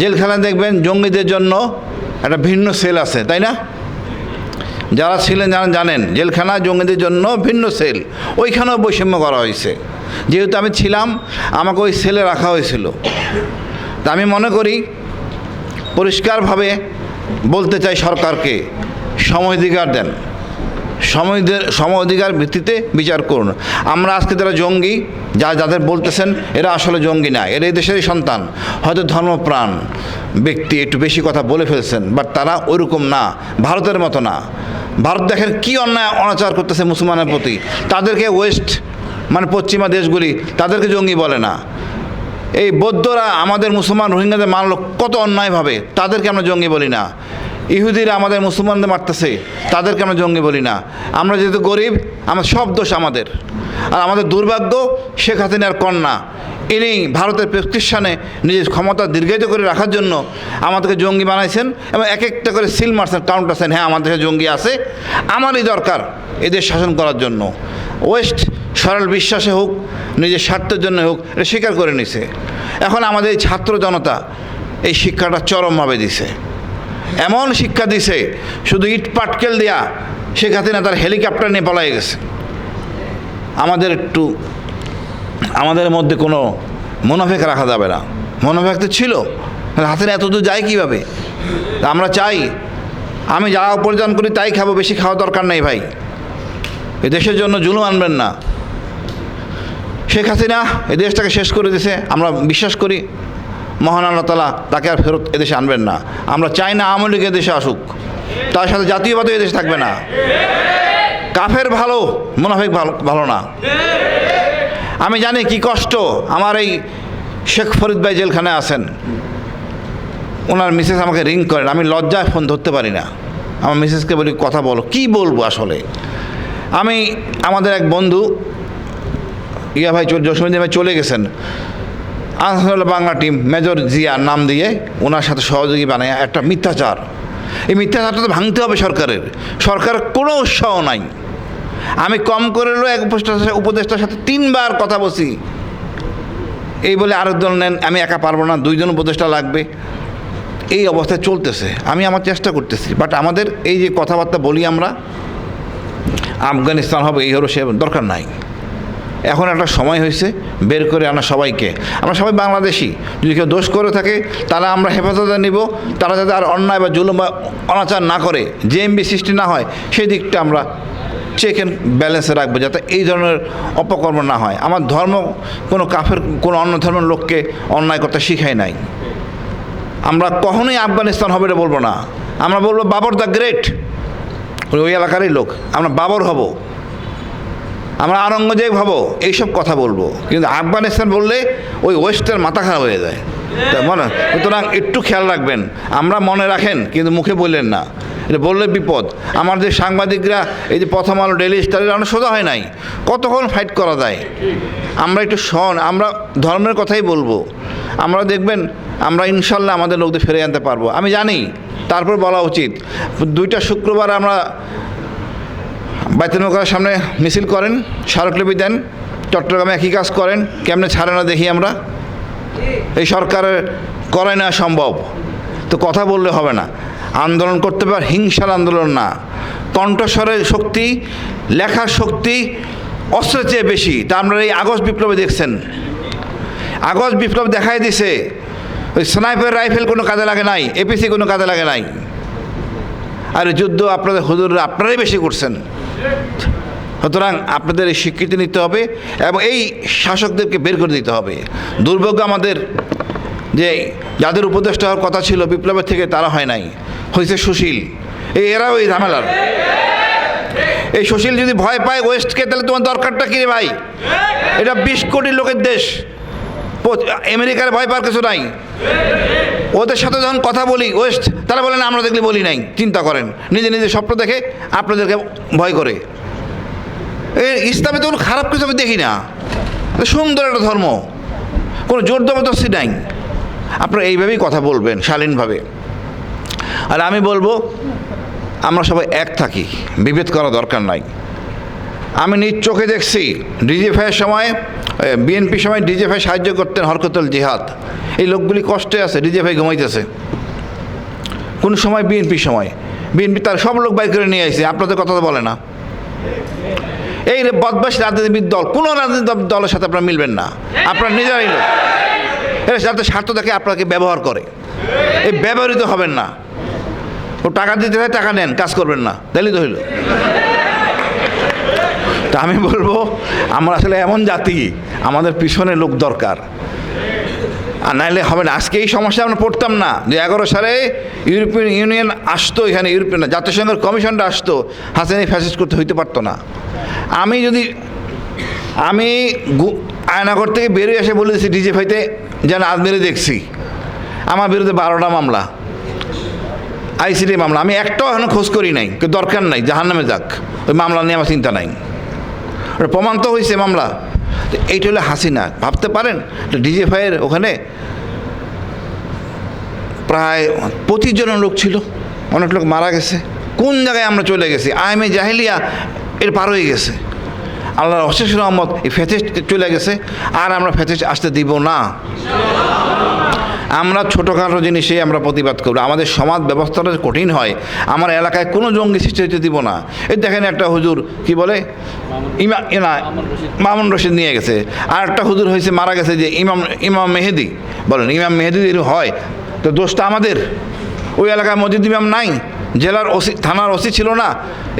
জেলখানায় দেখবেন জঙ্গিদের জন্য একটা ভিন্ন সেল আছে, তাই না? যারা ছিলেন যারা জানেন জেলখানা জঙ্গিদের জন্য ভিন্ন সেল। ওইখানেও বৈষম্য করা হয়েছে। যেহেতু আমি ছিলাম, আমাকে ওই সেলে রাখা হয়েছিল। তা আমি মনে করি, পরিষ্কারভাবে বলতে চাই সরকারকে, সময় অধিকার দেন। সময় সম অধিকার ভিত্তিতে বিচার করুন। আমরা আজকে যারা জঙ্গি, যা যাদের বলতেছেন, এরা আসলে জঙ্গি না, এরা এই দেশেরই সন্তান। হয়তো ধর্মপ্রাণ ব্যক্তি একটু বেশি কথা বলে ফেলছেন, বাট তারা ওইরকম না, ভারতের মতো না। ভারত দেখেন কী অন্যায়, অনাচার করতেছে মুসলমানের প্রতি। তাদেরকে ওয়েস্ট মানে পশ্চিমা দেশগুলি, তাদেরকে জঙ্গি বলে না। এই বৌদ্ধরা আমাদের মুসলমান রোহিঙ্গাদের মারলো কত অন্যায়ভাবে, তাদেরকে আমরা জঙ্গি বলি না। ইহুদিরা আমাদের মুসলমানদের মারতেছে, তাদেরকে আমরা জঙ্গি বলি না। আমরা যেহেতু গরিব, আমার সব দোষ আমাদের। আর আমাদের দুর্ভাগ্য, শেখ হাসিনার কন্যা। ইনি ভারতের প্রতিষ্ঠানে নিজের ক্ষমতা দীর্ঘায়িত করে রাখার জন্য আমাদেরকে জঙ্গি বানাইছেন এবং এক একটা করে সিল মারছেন কাউন্ট আছেন হ্যাঁ আমাদের দেশে জঙ্গি আছে। আমারই দরকার এদের শাসন করার জন্য। ওয়েস্ট, সরল বিশ্বাসে হোক, নিজের স্বার্থের জন্য হোক, এটা স্বীকার করে নিছে। এখন আমাদের এই ছাত্র জনতা এই শিক্ষাটা চরমভাবে দিছে। এমন শিক্ষা দিছে, শুধু ইট পাটকেল দেয়া শেখ হাসিনা তার হেলিকপ্টার নিয়ে পলাই গেছে। আমাদের একটু, আমাদের মধ্যে কোনো মনোভেক রাখা যাবে না। মনোভেক তো ছিল হাতের এত দূর যায় কীভাবে? আমরা চাই, আমি যা উপার্জন করি তাই খাব, বেশি খাওয়া দরকার নেই ভাই। এ দেশের জন্য জুলুম আনবেন না। শেখ হাসিনা এ দেশটাকে শেষ করে দিছে, আমরা বিশ্বাস করি। মহান আল্লাহ তালা তাকে আর ফেরত এদেশে আনবেন না। আমরা চাই না আওয়ামী লীগ এদেশে আসুক। তার সাথে জাতীয়বাদও এদেশে থাকবে না। কাফের ভালো, মুনাফিক ভালো ভালো না। আমি জানি কি কষ্ট আমার এই শেখ ফরিদ ভাই জেলখানায় আছেন। ওনার মিসেস আমাকে রিং করেন। আমি লজ্জায় ফোন ধরতে পারি না। আমার মিসেসকে বলি, কথা বলো, কি বলব আসলে? আমি, আমাদের এক বন্ধু, ইয়া ভাই চল ভাই চলে গেছেন। আনসারুল্লাহ বাংলা টিম মেজর জিয়া নাম দিয়ে ওনার সাথে সহযোগী বানায় একটা মিথ্যাচার। এই মিথ্যাচারটা তো ভাঙতে হবে সরকারের। সরকার কোনো উৎসাহ নাই। আমি কম করে হলেও এক উপদেষ্টার উপদেষ্টার সাথে তিনবার কথা বলছি। এই বলে আরেকজন নেন, আমি একা পারব না, দুইজন উপদেষ্টা লাগবে। এই অবস্থায় চলতেছে। আমি আমার চেষ্টা করতেছি। বাট আমাদের এই যে কথাবার্তা বলি আমরা, আফগানিস্তান হবে, এই হলো সে দরকার নাই। এখন একটা সময় হয়েছে, বের করে আনা সবাইকে। আমরা সবাই বাংলাদেশি। যদি কেউ দোষ করে থাকে তারা আমরা হেফাজতে নিব। তারা যাতে আর অন্যায় বা জুলুম বা অনাচার না করে জেএমবি সৃষ্টি না হয়, সেই দিকটা আমরা চেক অ্যান্ড ব্যালেন্সে রাখব, যাতে এই ধরনের অপকর্ম না হয়। আমার ধর্ম, কোনো কাফের, কোনো অন্য ধর্মের লোককে অন্যায় করতে শিখাই নাই। আমরা কখনোই আফগানিস্তান হবে এটা বলব না। আমরা বলব, বাবর দ্য গ্রেট। ওই এলাকারই লোক। আমরা বাবর হব। আমরা আরঙ্গজেব হব, এইসব কথা বলব। কিন্তু আফগানিস্তান বললে ওই ওয়েস্টের মাথা খারাপ হয়ে যায়। মনে সুতরাং একটু খেয়াল রাখবেন, আমরা মনে রাখেন, কিন্তু মুখে বললেন না। এটা বললে বিপদ। আমাদের সাংবাদিকরা এই যে প্রথম আলো ডেলি স্টারের অনেক সোজা হয় নাই। কতক্ষণ ফাইট করা যায়? আমরা একটু শন আমরা ধর্মের কথাই বলব। আমরা দেখবেন, আমরা ইনশাল্লাহ আমাদের লোকদের ফিরে আনতে পারব। আমি জানি, তারপর বলা উচিত। দুইটা শুক্রবার আমরা বাইতুল সামনে মিছিল করেন, স্মারকলিপি দেন, চট্টগ্রামে একই কাজ করেন, কেমনে ছাড়ে না দেখি আমরা? এই সরকারের করে না সম্ভব। তো কথা বললে হবে না। আন্দোলন করতে পার, হিংসার আন্দোলন না। কণ্ঠস্বরের শক্তি, লেখার শক্তি অস্ত্রের চেয়ে বেশি। তা আপনারা এই আগস্ট বিপ্লবে দেখছেন। আগস্ট বিপ্লব দেখাই দিছে, ওই স্নাইপার রাইফেল কোনো কাজে লাগে নাই, এপিসি কোনো কাজে লাগে নাই। আর যুদ্ধ আপনাদের হুজুররা আপনারাই বেশি করছেন। সুতরাং আপনাদের এই স্বীকৃতি নিতে হবে এবং এই শাসকদেরকে বের করে দিতে হবে। দুর্ভাগ্য আমাদের যে যাদের উপদেষ্টা হওয়ার কথা ছিল বিপ্লবের থেকে তারা হয় নাই, হয়েছে সুশীল। এই এরাও এই ঝামেলার। এই সুশীল যদি ভয় পায় ওয়েস্টকে, তাহলে তোমার দরকারটা কী ভাই? এটা বিশ কোটি লোকের দেশ। আমেরিকার ভয় পাওয়ার কিছু নাই। ওদের সাথে যখন কথা বলি, ওয়েস্ট, তারা বলেন আমরা দেখলে বলি নাই, চিন্তা করেন। নিজে নিজে স্বপ্ন দেখে আপনাদেরকে ভয় করে। এই ইসলামে তো কোনো খারাপ কিছু আমি দেখি না। সুন্দর একটা ধর্ম। কোনো জোর জবরদস্তি নাই। আপনারা এইভাবেই কথা বলবেন, শালীনভাবে। আর আমি বলব, আমরা সবাই এক থাকি, বিভেদ করা দরকার নাই। আমি নিজ চোখে দেখছি ডিজিএফআইয়ের সময় বিএনপির সময় ডিজিএফআই সাহায্য করতেন হরকতুল জিহাদ। এই লোকগুলি কষ্টে আছে, ডিজে ভাই ঘুমাইতেছে। কোন সময়? বিএনপি সময়। বিএনপি তার সব লোক বাই করে নিয়ে আসছে আপনাদের কথা তো বলে না। এই বদমাস রাজনীতিবিদ দল, কোনো রাজনীতি দল- দলের সাথে আপনারা মিলবেন না। আপনার নিজেরাই লোক। এরা সাথে স্বার্থ দেখে আপনাকে ব্যবহার করে। এই ব্যবহৃত হবেন না। ও টাকা দিতে হয়, টাকা নেন, কাজ করবেন না। তাইলে তো হইল। তা আমি বলব, আমরা আসলে এমন জাতি, আমাদের পিছনে লোক দরকার। আর নাইলে হবে না। আজকে এই সমস্যা আমরা পড়তাম না। যে এগারো সালে ইউরোপিয়ান ইউনিয়ন আসতো, এখানে ইউরোপিয়ান জাতিসংঘের কমিশনটা আসতো, হাসান ফ্যাসিস করতে হইতে পারতো না। আমি যদি, আমি আয়নাগর থেকে বেরিয়ে এসে বলেছি ডিজে ভাইতে, যেন আজমেরে দেখছি। আমার বিরুদ্ধে বারোটা মামলা, আইসিডি মামলা। আমি একটাও এখনও খোঁজ করি নাই দরকার নাই জাহান নামে যাক। ওই মামলা নিয়ে আমার চিন্তা নাই। ওটা প্রমাণ তো হয়েছে মামলা। তো এইটা হলো হাসিনা। ভাবতে পারেন ডিজে ভাইয়ের ওখানে প্রায় পঁচিশ জনের লোক ছিল, অনেক লোক মারা গেছে। কোন জায়গায় আমরা চলে গেছি? আইমে জাহিলিয়া এর পার হয়ে গেছে। আল্লাহর অশেষ রহমত এই ফেথেস্ট চলে গেছে, আর আমরা ফেথেস্ট আসতে দিব না। আমরা ছোটোখাটো জিনিসে আমরা প্রতিবাদ করব। আমাদের সমাজ ব্যবস্থাটা কঠিন হয়, আমার এলাকায় কোনো জঙ্গি সৃষ্টি হতে দিব না। এই দেখেন একটা হুজুর, কি বলে? ইমা না, মামুন রশিদ নিয়ে গেছে। আর একটা হুজুর হয়েছে, মারা গেছে যে ইমাম ইমাম মেহেদি। বলেন, ইমাম মেহেদি যদি হয়, তো দোষটা আমাদের। ওই এলাকায় মসজিদ ইমাম নাই, জেলার ওসি, থানার ওসি ছিল না,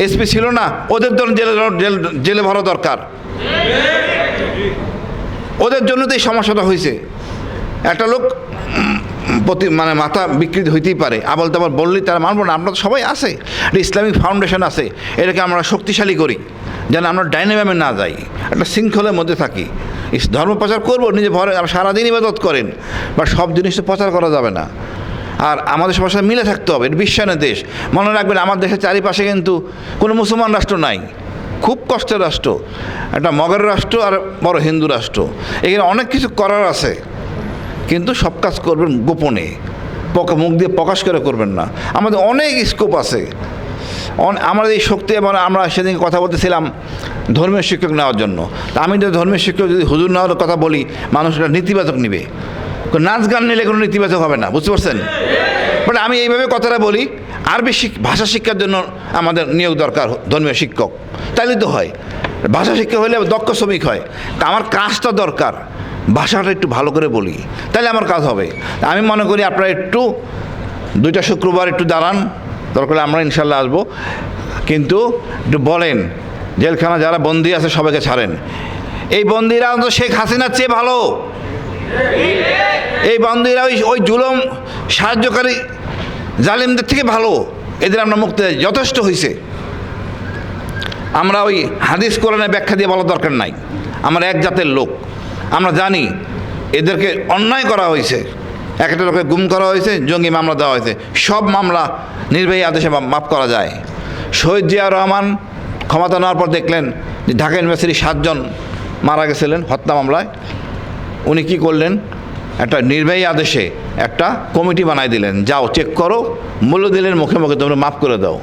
এসপি ছিল না, ওদের জেলে, জেল ভরা দরকার। ওদের জন্য তো এই সমস্যাটা হয়েছে। একটা লোক প্রতি মানে মাথা বিকৃত হইতেই পারে। আবল তাবল বললেই তারা মানবো না। আমরা তো সবাই আছে। একটা ইসলামিক ফাউন্ডেশন আছে। এটাকে আমরা শক্তিশালী করি, যেন আমরা ডাইনামিমে না যাই। একটা শৃঙ্খলের মধ্যে থাকি। ধর্ম প্রচার করব, নিজে ভরে সারাদিন ইবাদত করেন। বা সব জিনিস তো প্রচার করা যাবে না। আর আমাদের সবার সাথে মিলে থাকতে হবে। এটা বিশ্বায়নের দেশ। মনে রাখবেন, আমার দেশের চারিপাশে কিন্তু কোনো মুসলমান রাষ্ট্র নাই। খুব কষ্টের রাষ্ট্র। একটা মগের রাষ্ট্র আর বড় হিন্দু রাষ্ট্র। এখানে অনেক কিছু করার আছে। কিন্তু সব কাজ করবেন গোপনে। মুখ দিয়ে প্রকাশ করে করবেন না। আমাদের অনেক স্কোপ আছে। আমাদের এই শক্তি এবং আমরা সেদিন কথা বলতেছিলাম ধর্মীয় শিক্ষক নেওয়ার জন্য। আমি যদি ধর্মীয় শিক্ষক যদি হুজুর নেওয়ার কথা বলি, মানুষরা নেতিবাচক নিবে। নাচ গান নিলে কোনো নেতিবাচক হবে না, বুঝতে পারছেন? বাট আমি এইভাবে কথাটা বলি, আরবি ভাষা শিক্ষার জন্য আমাদের নিয়োগ দরকার ধর্মীয় শিক্ষক। তাইলে তো হয়। ভাষা শিক্ষা হলে দক্ষ শ্রমিক হয়। আমার কাজটা দরকার। ভাষাটা একটু ভালো করে বলি, তাহলে আমার কাজ হবে। আমি মনে করি আপনারা একটু, দুইটা শুক্রবার একটু দাঁড়ান, দরকার আমরা ইনশাল্লাহ আসব। কিন্তু একটু বলেন, জেলখানা যারা বন্দি আছে সবাইকে ছাড়েন। এই বন্দিরা তো শেখ হাসিনার চেয়ে ভালো। এই বন্দিরা ওই ওই জুলম সাহায্যকারী জালিমদের থেকে ভালো। এদের আমরা মুক্তি যথেষ্ট হয়েছে আমরা ওই হাদিস কোরআনে ব্যাখ্যা দিয়ে বলার দরকার নাই। আমরা এক জাতের লোক। আমরা জানি এদেরকে অন্যায় করা হয়েছে। একটা লোকে গুম করা হয়েছে, জঙ্গি মামলা দেওয়া হয়েছে। সব মামলা নির্বাহী আদেশে মাফ করা যায়। শহীদ জিয়া রহমান ক্ষমতা নেওয়ার পর দেখলেন যে ঢাকা ইউনিভার্সিটির সাতজন মারা গেছিলেন হত্যা মামলায়। উনি কি করলেন? একটা নির্বাহী আদেশে একটা কমিটি বানাই দিলেন। যাও, চেক করো, মূল্য দিলেন, মুখে মুখে তোমরা মাফ করে দাও।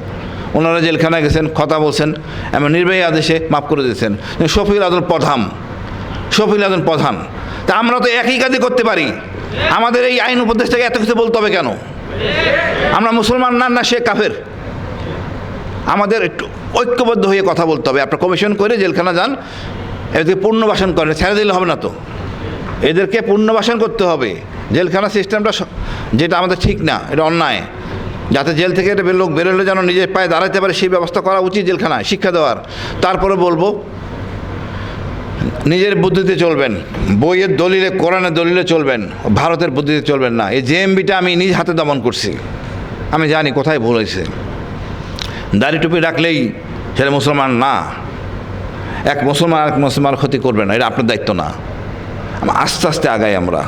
ওনারা জেলখানায় গেছেন, কথা বলছেন, এমন নির্বাহী আদেশে মাফ করে দিয়েছেন। শফিউল আদম প্রধান। শফিউল আদম প্রধান। তা আমরা তো একই কাজই করতে পারি। আমাদের এই আইন উপদেশটাকে এত কিছু বলতে হবে কেন? আমরা মুসলমান না না সে কাফের। আমাদের একটু ঐক্যবদ্ধ হয়ে কথা বলতে হবে। আপনার কমিশন করে জেলখানা যান, এদেরকে পুনর্বাসন করেন। ছেড়ে দিলে হবে না তো। এদেরকে পুনর্বাসন করতে হবে। জেলখানা সিস্টেমটা যেটা আমাদের ঠিক না, এটা অন্যায়। যাতে জেল থেকে লোক বেরোলে যেন নিজের পায়ে দাঁড়াতে পারে, সেই ব্যবস্থা করা উচিত জেলখানায় শিক্ষা দেওয়ার। তারপরে বলব নিজের বুদ্ধিতে চলবেন। বইয়ের দলিলে, কোরআনের দলিলে চলবেন। ভারতের বুদ্ধিতে চলবেন না। এই জেএমবিটা আমি নিজ হাতে দমন করছি। আমি জানি কোথায় ভুল হয়েছে। দাড়ি টুপি রাখলেই সেটা মুসলমান না। এক মুসলমান এক মুসলমান ক্ষতি করবে না। এটা আপনার দায়িত্ব না। আস্তে আস্তে আগাই আমরা।